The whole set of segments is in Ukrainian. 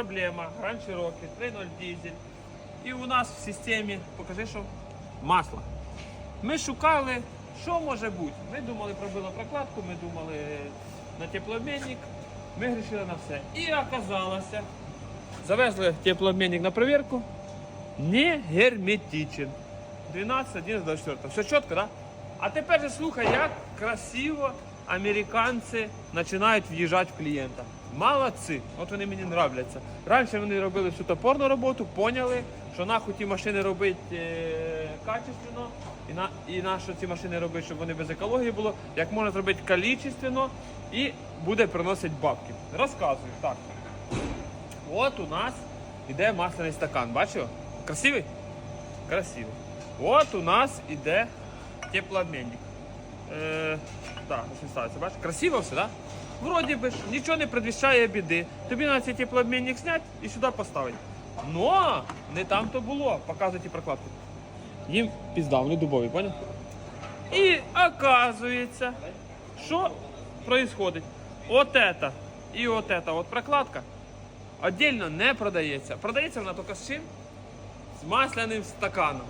Проблема, раніше роки, 3.0 дизель. І у нас в системі, покажи, що масло. Ми шукали, що може бути. Ми думали про білопрокладку, ми думали на теплообмінник, ми грішили на все. І оказалося, завезли теплообмінник на перевірку, не герметичен. 12, 11, 24. Все чітко, да? А тепер же слухай, як красиво американці починають в'їжджати в клієнта. Молодці, от вони мені нравляться. Раніше вони робили всю топорну роботу, поняли, що нахуй ті машини робити е, качественно, і на, і на що ці машини робити, щоб вони без екології було, як можна зробити качественно і буде приносити бабки. Розказую, так. От у нас іде масляний стакан, бачив? Красивий? Красивий. От у нас іде теплообмінник. Е, так, ставиться, бачиш? Красиво все, так? Вроді би ж, нічого не предвіщає біди. Тобі на цей теплообмінник зняти і сюди поставити. Но не там то було. Показуйте прокладку. Їм пізда, дубові, понял? І оказується, що происходить? От это і от это от прокладка отдельно не продається. Продається вона тільки з чим? З масляним стаканом.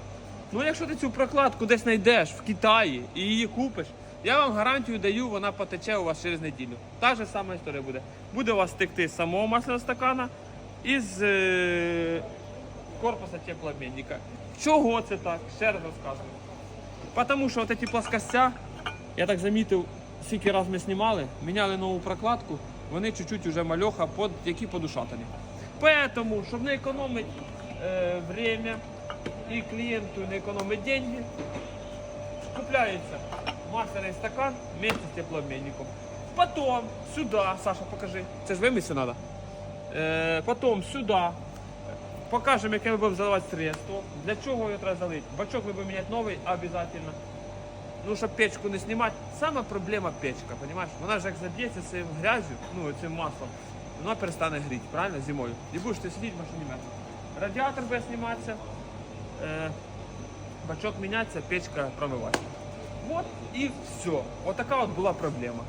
Ну, якщо ти цю прокладку десь знайдеш в Китаї і її купиш, я вам гарантію даю, вона потече у вас через неділю. Та ж сама історія буде. Буде у вас текти з самого масляного стакана і з е, корпуса теплообмінника. Чого це так? Ще раз розказую. Тому що от ці плоскостя, я так замітив, скільки раз ми знімали, міняли нову прокладку, вони чуть-чуть уже мальоха, под, які подушатані. Поэтому, щоб не економити е, і клієнту не економити деньги, купляється масляний стакан вместе з теплообмінником. Потом сюда, Саша, покажи. Це ж вимісти треба. Е, потом сюди покажемо, яке ми будемо заливати средство. Для чого його треба залити? Бачок ми будемо міняти новий обов'язково. Ну, щоб печку не знімати. Сама проблема печка, розумієш? Вона ж як заб'ється цим грязю, ну цим маслом, вона перестане гріти, правильно, зимою. І будеш ти сидіти в машині м'ясо. Радіатор буде зніматися, е, бачок мінятися, печка промиватися. Вот и все. Вот такая вот была проблема.